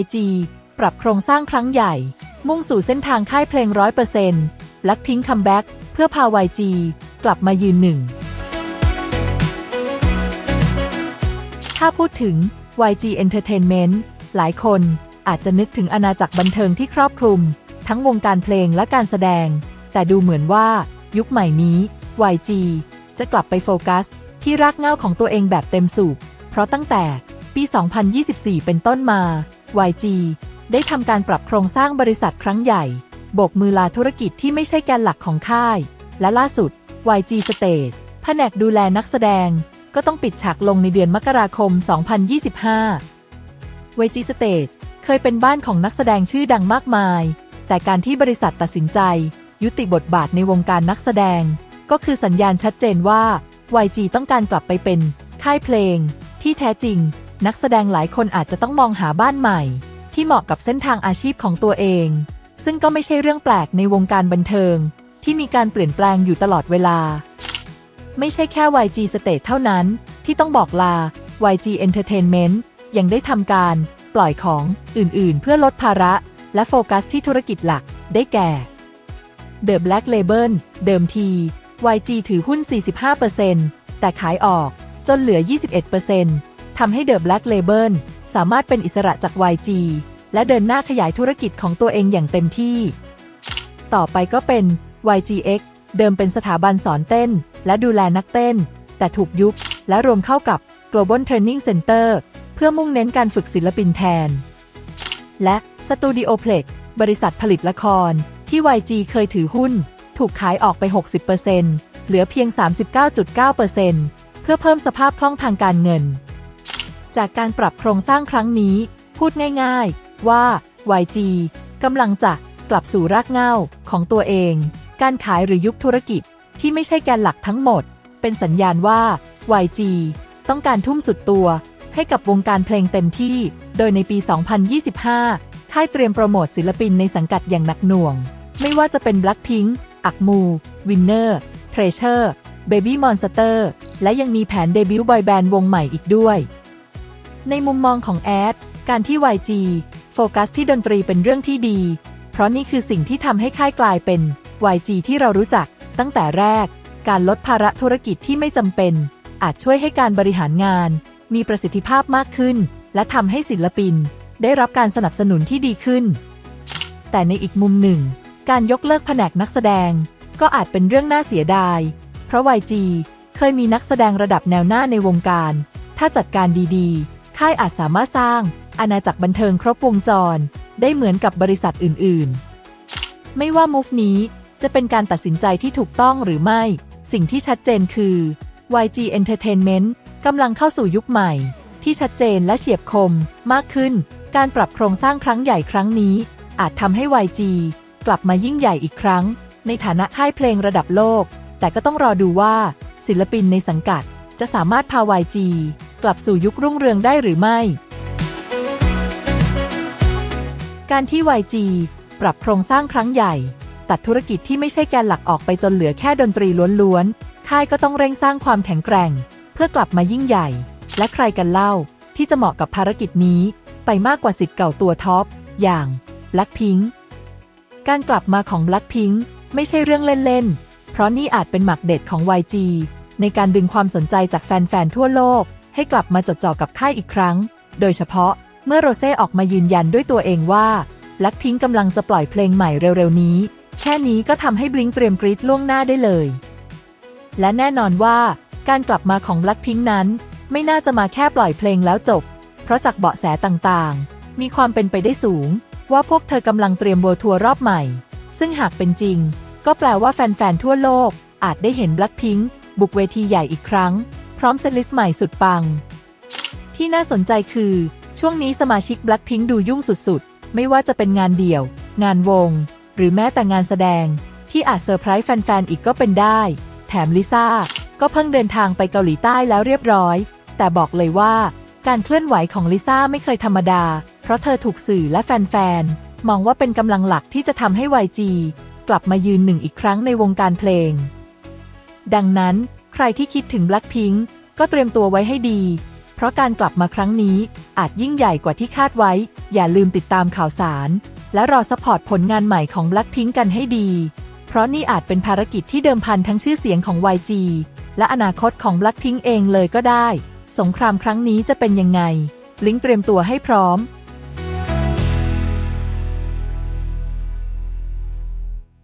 YG ปรับโครงสร้างครั้งใหญ่ มุ่งสู่เส้นทางค่ายเพลง100% Blackpink Comeback เพื่อพา YG กลับมายืนหนึ่ง ถ้าพูดถึง YG Entertainment หลายคนอาจจะนึกถึงอาณาจักรบันเทิงที่ครอบคลุม ทั้งวงการเพลงและการแสดง แต่ดูเหมือนว่ายุคใหม่นี้ YG จะกลับไปโฟกัส ที่รากเหง้าของตัวเองแบบเต็มสูบ เพราะตั้งแต่ปี 2024 เป็นต้นมา YG ได้ทำการปรับโครงสร้างบริษัทครั้งใหญ่ บกมือลาธุรกิจที่ไม่ใช่แกนหลักของค่าย และล่าสุด YG Stage แผนกดูแลนักแสดง ก็ต้องปิดฉากลงในเดือนมกราคม 2025 YG Stage เคยเป็นบ้านของนักแสดงชื่อดังมากมาย แต่การที่บริษัทตัดสินใจ ยุติบทบาทในวงการนักแสดง ก็คือสัญญาณชัดเจนว่า YG ต้องการกลับไปเป็นค่ายเพลง ที่แท้จริง นักแสดงหลายคนอาจจะต้องมองหาบ้านใหม่ ที่เหมาะกับเส้นทางอาชีพของตัวเอง ซึ่งก็ไม่ใช่เรื่องแปลกในวงการบันเทิง ที่มีการเปลี่ยนแปลงอยู่ตลอดเวลา ไม่ใช่แค่ YG State เท่านั้น ที่ต้องบอกลา YG Entertainment ยังได้ทำการปล่อยของอื่นๆ เพื่อลดภาระ และโฟกัสที่ธุรกิจหลักได้แก่ The Black Label เดิมที YG ถือหุ้น 45%แต่ขายออกจนเหลือ 21% ทำให้ The Black Label สามารถเป็นอิสระจาก YG และเดินหน้าขยายธุรกิจของตัวเองอย่างเต็มที่ ต่อไปก็เป็น YGX เดิมเป็นสถาบันสอนเต้น และดูแลนักเต้น แต่ถูกยุบและรวมเข้ากับ Global Training Center เพื่อมุ่งเน้นการฝึกศิลปินแทน และ Studio Plex บริษัทผลิตละคร ที่ YG เคยถือหุ้น ถูกขายออกไป 60%เหลือเพียง 39.9%เพื่อเพิ่มสภาพคล่องทางการเงิน จากการปรับโครงสร้างครั้งนี้ พูดง่ายๆ ว่า YG กำลังจะกลับสู่รากเหง้าของตัวเอง การขายหรือยุคธุรกิจที่ไม่ใช่แกนหลักทั้งหมด เป็นสัญญาณว่า YG ต้องการทุ่มสุดตัว ให้กับวงการเพลงเต็มที่ โดยในปี 2025 ค่ายเตรียมโปรโมทศิลปินในสังกัดอย่างหนักหน่วง ไม่ว่าจะเป็น Blackpink อักมูวินเนอร์เทรเชอร์เบบี้มอนสเตอร์และยังมีแผนเดบิวต์บอยแบนด์วงใหม่อีกด้วย ในมุมมองของแอด การที่ YG โฟกัสที่ดนตรีเป็นเรื่องที่ดี เพราะนี่คือสิ่งที่ทำให้ค่ายกลายเป็น YG ที่เรารู้จัก ตั้งแต่แรก การลดภาระธุรกิจที่ไม่จำเป็น อาจช่วยให้การบริหารงาน มีประสิทธิภาพมากขึ้น และทำให้ศิลปิน ได้รับการสนับสนุนที่ดีขึ้น แต่ในอีกมุมหนึ่ง การยกเลิกแผนกนักแสดง ก็อาจเป็นเรื่องน่าเสียดาย เพราะ YG เคยมีนักแสดงระดับแนวหน้าในวงการ ถ้าจัดการดีๆ ค่ายอาจสามารถสร้างอาณาจักรบันเทิงครบวงจร ได้เหมือนกับบริษัทอื่น ๆ ไม่ว่ามูฟนี้จะเป็นการตัดสินใจที่ถูกต้องหรือไม่ สิ่งที่ชัดเจนคือ YG Entertainment กำลังเข้าสู่ยุคใหม่ ที่ชัดเจนและเฉียบคมมากขึ้น การปรับโครงสร้างครั้งใหญ่ครั้งนี้ อาจทำให้ YG กลับมายิ่งใหญ่อีกครั้ง ในฐานะค่ายเพลงระดับโลก แต่ก็ต้องรอดูว่า ศิลปินในสังกัดจะสามารถพา YG กลับสู่ยุครุ่งเรืองได้หรือไม่ การที่ YG ปรับโครงสร้างครั้งใหญ่ ตัดธุรกิจที่ไม่ใช่แกนหลักออกไปจนเหลือแค่ดนตรีล้วนๆ ค่ายก็ต้องเร่งสร้างความแข็งแกร่ง เพื่อกลับมายิ่งใหญ่ และใครกันเล่า ที่จะเหมาะกับภารกิจนี้ ไปมากกว่าสิทธิ์เก่าตัวท็อปอย่าง Blackpink การกลับมาของ Blackpink ไม่ใช่เรื่องเล่นๆ เพราะนี่อาจเป็นหมักเด็ดของ YG ในการดึงความสนใจจากแฟนๆ ทั่วโลก ให้กลับมาจดจ่อกับค่ายอีกครั้ง โดยเฉพาะเมื่อโรเซ่ออกมายืนยันด้วยตัวเองว่า Blackpink กำลังจะปล่อยเพลงใหม่เร็วๆนี้ แค่นี้ก็ทำให้บลิงเตรียมกรีดล่วงหน้าได้เลย และแน่นอนว่าการกลับมาของ Blackpink นั้น ไม่น่าจะมาแค่ปล่อยเพลงแล้วจบ เพราะจากเบาะแสต่างๆ มีความเป็นไปได้สูง ว่าพวกเธอกำลังเตรียมโบทัวร์รอบใหม่ ซึ่งหากเป็นจริง ก็แปลว่าแฟนๆทั่วโลกอาจได้เห็น Blackpink บุกเวทีใหญ่อีกครั้ง พร้อมเซตลิสต์ใหม่สุดปัง ที่น่าสนใจคือ ช่วงนี้สมาชิก Blackpink ดูยุ่งสุดๆ ไม่ว่าจะเป็นงานเดี่ยว งานวง หรือแม้แต่งานแสดง ที่อาจเซอร์ไพรส์แฟนๆ อีกก็เป็นได้ แถมลิซ่าก็เพิ่งเดินทางไปเกาหลีใต้แล้วเรียบร้อย แต่บอกเลยว่าการเคลื่อนไหวของลิซ่าไม่เคยธรรมดา เพราะเธอถูกสื่อและแฟนๆ มองว่าเป็นกำลังหลักที่จะทำให้ YG กลับมายืนหนึ่งอีกครั้งในวงการเพลง ดังนั้น รที่คิดถึง Blackpink ก็เตรียมตัวไว้ให้ดีเพเพราะการกลับมาครั้งนี้อาจยิ่งใหญ่กว่าที่คาดไว้ อย่าลืมติดตามข่าวสาร และรอสปอร์ตผลงานใหม่ของ Blackpink กันให้ดี เพราะนี่อาจเป็นภารกิจที่เดิมพันทั้งชื่อเสียงของ YG และอนาคตของ Blackpink เองเลยก็ได้ สงครามครั้งนี้จะเป็นยังไง ลิงก์เตรียมตัวให้พร้อม